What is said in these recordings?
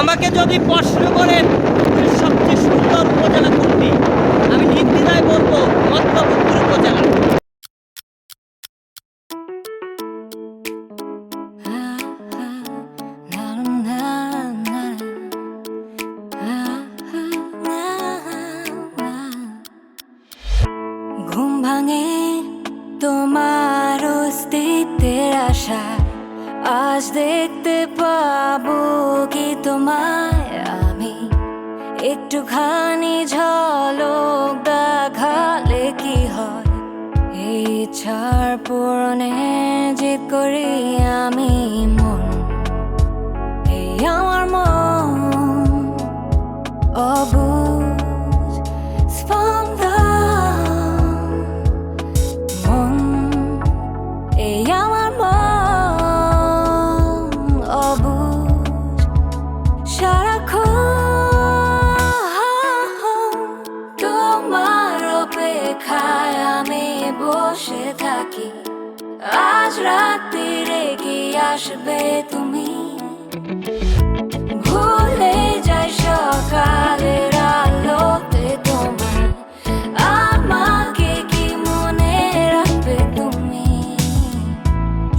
আমাকে যদি প্রশ্ন করেন সবচেয়ে সুন্দর উপজেলা কোনটি? আমি নির্দ্বিধায় বলব মধ্যবুদ্ধ উপজেলা। ঘুম ভাঙে তোমার অস্তিত্বের আশা, আজ দেখতে পাবো তোমায় আমি। একটুখানি ঝলক দেখালে কি হয়? এই ইচ্ছার পূরণে রাত্রিরে কি আসবে তুমি ভুলে যাই সকালের আলোতে আমাকে কি মনে রাখবে তুমি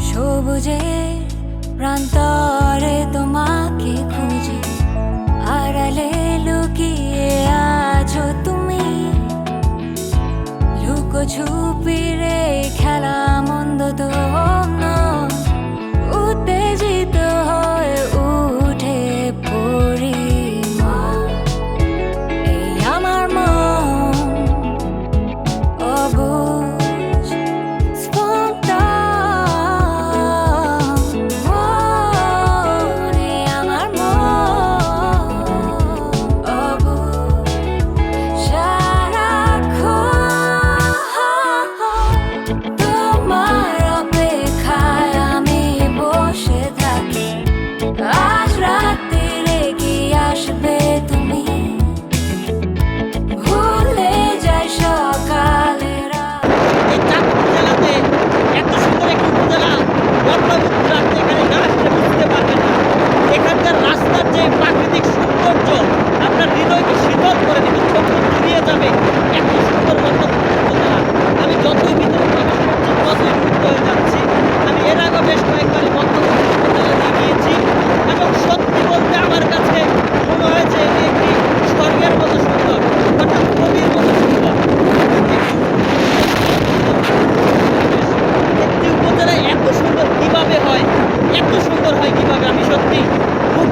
সবুজের প্রান্তরে তোমাকে খুঁজি আড়ালে লুকিয়ে আছো তুমি লুকোছুপিরে খেলা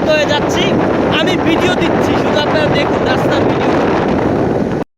হয়ে যাচ্ছি। আমি ভিডিও দিচ্ছি শুধু আপনারা দেখুন রাস্তার ভিডিও